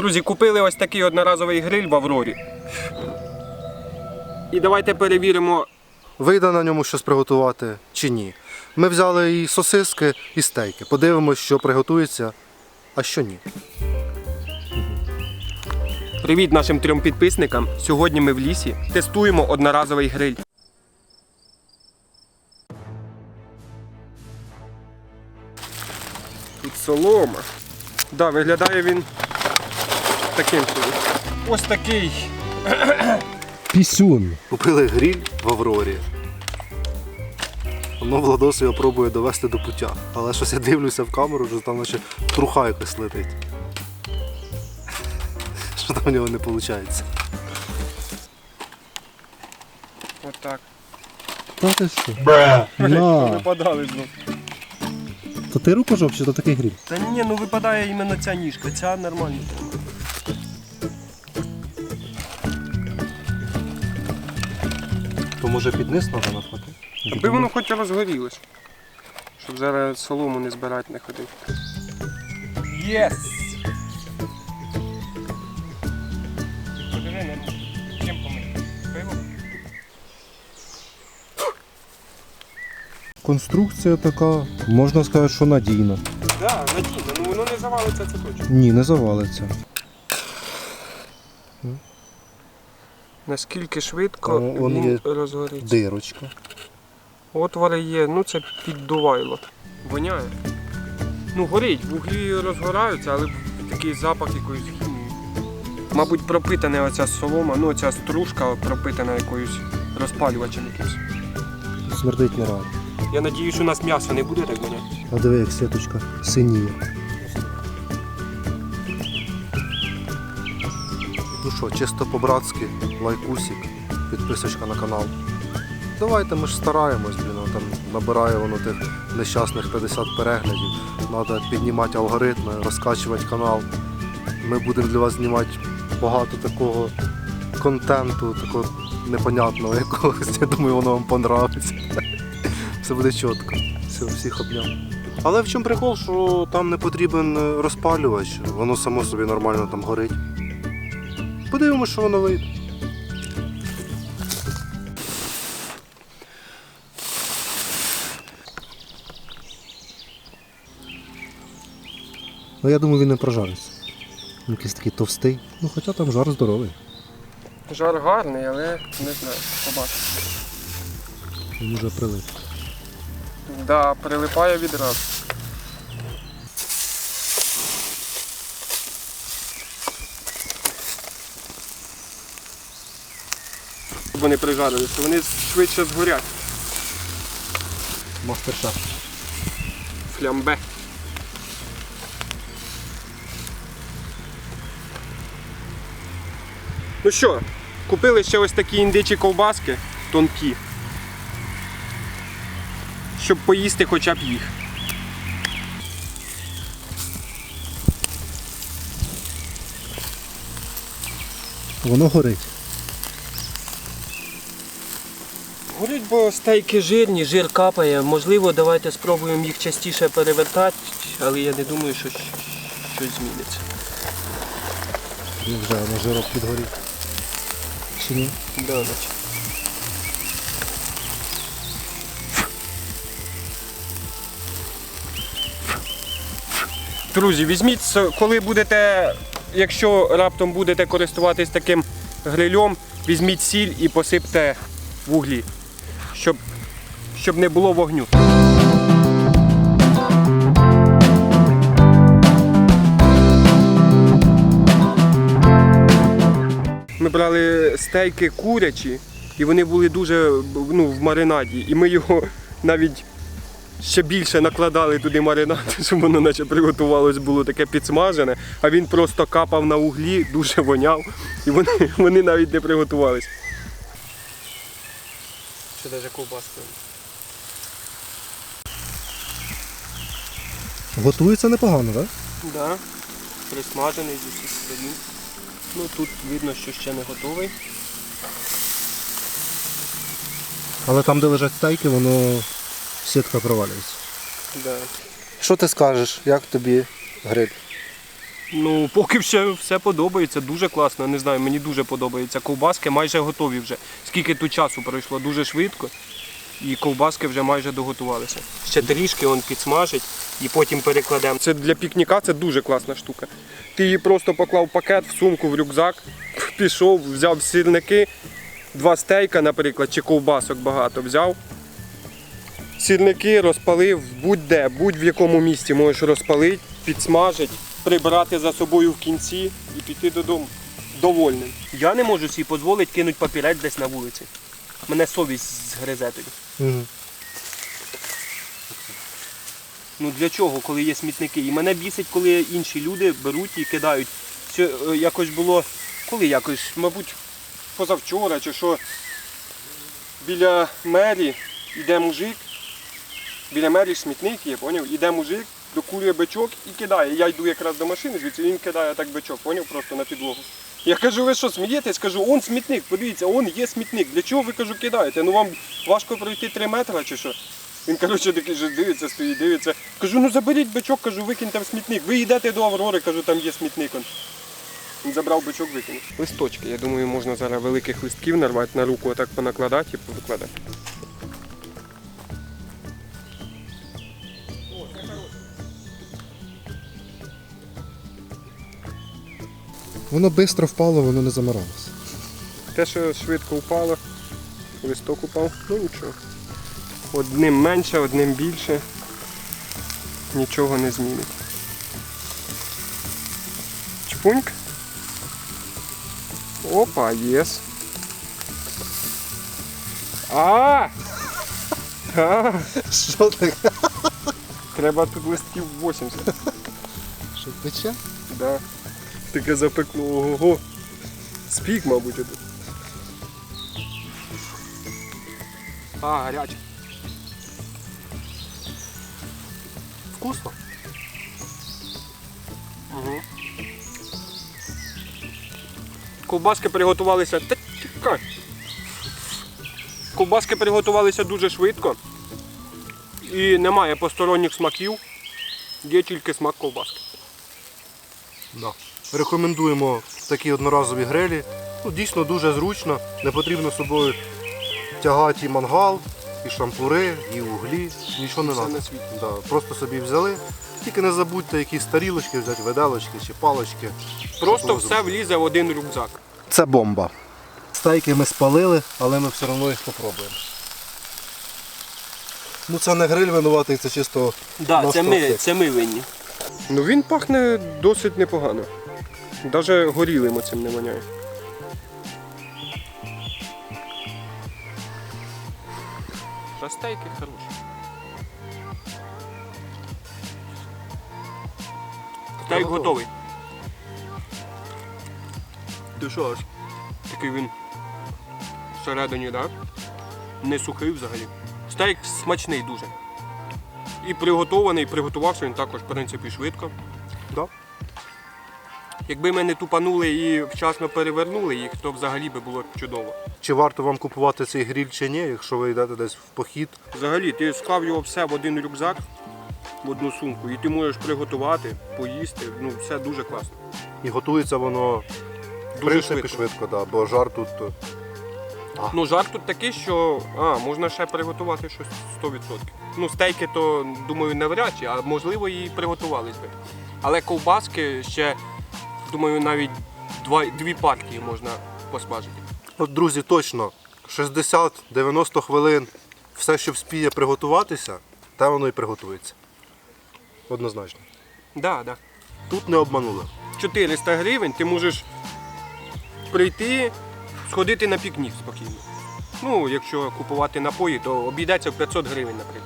Друзі, купили ось такий одноразовий гриль в Аврорі. І давайте перевіримо. Вийде на ньому щось приготувати чи ні. Ми взяли і сосиски, і стейки. Подивимось, що приготується, а що ні. Привіт нашим трьом підписникам. Сьогодні ми в лісі тестуємо одноразовий гриль. Тут солома. Да, виглядає він таким собі. Ось такий. Пісюн. Купили гріль в Аврорі. Воно Владос його пробує довести до пуття. Але щось я дивлюся в камеру, що там наче труха якось летить. Що там в нього не виходить. Отак. Та ти що? Ну. На. Випадали знов. То ти рукожоп чи то такий гріль? Та ні, ну випадає іменно ця ніжка, ця нормально. Може під низ треба навпаки? Аби воно хоч розгорілось. Щоб зараз солому не збирати не ходити. Єс! Подиви, чим помити? Пиво? Конструкція така, можна сказати, що надійна. Так, да, надійно, ну воно не завалиться, це точно. Ні, не завалиться. Наскільки швидко вон він є розгориться. Дирочка. Отвори є, ну це піддувайло. Воняє. Ну, горить, вуглі розгораються, але такий запах якоїсь хімії. Мабуть, пропитана оця солома, ну оця стружка пропитана якоюсь розпалювачем якимось. Смердить не рад. Я надіюсь, у нас м'ясо не буде так воняти. А диви, як сіточка синіє. Що, чисто по-братськи, лайкусик, підписочка на канал. Давайте ми ж стараємось, блін, там набирає воно тих нещасних 50 переглядів. Треба піднімати алгоритми, розкачувати канал. Ми будемо для вас знімати багато такого контенту, такого непонятного якогось. Я думаю, воно вам понравиться. Все буде чітко. Все, всіх обняв. Але в чому прикол, що там не потрібен е, розпалювач, воно само собі нормально там горить. Подивимося, що воно вийде. Ну я думаю, він не прожариться. Він якийсь такий товстий. Ну хоча там жар здоровий. Жар гарний, але не знаю, побачимо. Він уже прилип. Да, прилипає відразу. Щоб Вони прижарилися, вони швидше згорять. Мастер-шеф. Флямбе. Ну що, купили ще ось такі індичі ковбаски тонкі. Щоб поїсти хоча б їх. Воно горить. Бо стейки жирні, жир капає. Можливо, давайте спробуємо їх частіше перевертати, але я не думаю, що щось зміниться. І вже на жирок підгорів. Чи ні? Да, наче. Друзі, візьміть, коли будете, якщо раптом будете користуватись таким грильом, візьміть сіль і посипте вуглі, щоб, щоб не було вогню. Ми брали стейки курячі, і вони були дуже ну, в маринаді. І ми його навіть ще більше накладали туди маринад, щоб воно наче приготувалось, було таке підсмажене, а він просто капав на углі, дуже воняв, і вони, вони навіть не приготувались. Ще навіть ковбаска. Готується непогано, так? Да, присмажений зі всіх сторін. Ну тут видно, що ще не готовий. Але там, де лежать стейки, воно сітка провалюється. Да. Що ти скажеш, як тобі гриль? Ну, поки ще все подобається, дуже класно. Не знаю, мені дуже подобається. Ковбаски майже готові вже. Скільки тут часу пройшло, дуже швидко. І ковбаски вже майже доготувалися. Ще трішки он підсмажить і потім перекладемо. Це для пікніка це дуже класна штука. Ти її просто поклав пакет в сумку, в рюкзак, пішов, взяв сірники, два стейка, наприклад, чи ковбасок багато взяв. Сірники розпалив будь-де, будь-в якому місці можеш розпалити, підсмажити, прибрати за собою в кінці і піти додому. Довольним. Я не можу собі дозволити кинути папірець десь на вулиці. Мене совість згризе тоді. Угу. Ну для чого, коли є смітники? І мене бісить, коли інші люди беруть і кидають. Це е, якось було, коли якось, мабуть, позавчора чи що, біля мері йде мужик, біля мері смітник є, поняв? Іде мужик, докурює бичок і кидає. Я йду якраз до машини, звідси він кидає так бичок, поняв, просто на підлогу. Я кажу, ви що смієтесь? Кажу, он смітник, подивіться, он є смітник. Для чого ви кажу, кидаєте? Ну вам важко пройти 3 метри чи що? Він коротше такий же дивиться, стоїть, дивиться. Кажу, ну заберіть бичок, кажу, викиньте в смітник. Ви йдете до Аврори, кажу, там є смітник. Он. Він забрав бичок, викинув. Листочки. Я думаю, можна зараз великих листків нарвати на руку, отак понакладати і повикладати. Воно швидко впало, воно не замиралося. Те, що швидко впало, листок упав, ну нічого. Одним менше, одним більше. Нічого не змінить. Чпуньк. Опа, єс. А! А! Що таке? Треба тут листків 80. Що пече? Да. Таке запекло. Ого. Спік, мабуть, тут. А, гаряче. Вкусно. Угу. Ковбаски приготувалися. Та тікай. Ковбаски приготувалися дуже швидко. І немає посторонніх смаків. Є тільки смак ковбаски. Да. Рекомендуємо такі одноразові грилі. Ну, дійсно дуже зручно. Не потрібно з собою тягати і мангал, і шампури, і углі. Нічого не треба. Да. Просто собі взяли. Тільки не забудьте якісь тарілочки взяти, виделочки чи палочки. Просто все влізе в один рюкзак. Це бомба. Стейки ми спалили, але ми все одно їх спробуємо. Ну це не гриль винуватий, це чисто. Да, це ми, це ми винні. Ну він пахне досить непогано. Навіть горілим оцим не воняє. Та стейки хороші. Стейк готовий. Ти що аж? Такий він всередині, так? Не сухий взагалі. Стейк смачний дуже. І приготований, приготувався він також, в принципі, швидко. Да? Якби ми не тупанули і вчасно перевернули їх, то взагалі би було чудово. Чи варто вам купувати цей гриль чи ні, якщо ви йдете десь в похід? Взагалі, ти склав його все в один рюкзак, в одну сумку, і ти можеш приготувати, поїсти. Ну, все дуже класно. І готується воно в Дуже принципі швидко. швидко, да, бо жар тут. е, Ну, жар тут такий, що а, можна ще приготувати щось 100%. Ну, стейки, то думаю, навряд чи, а можливо і приготувались би. Але ковбаски ще, думаю, навіть два, дві партії можна посмажити. От, друзі, точно 60-90 хвилин все, що вспіє приготуватися, те воно і приготується. Однозначно. Да, да. Тут не обманули. 400 гривень ти можеш прийти, сходити на пікнік спокійно. Ну, якщо купувати напої, то обійдеться в 500 гривень, наприклад.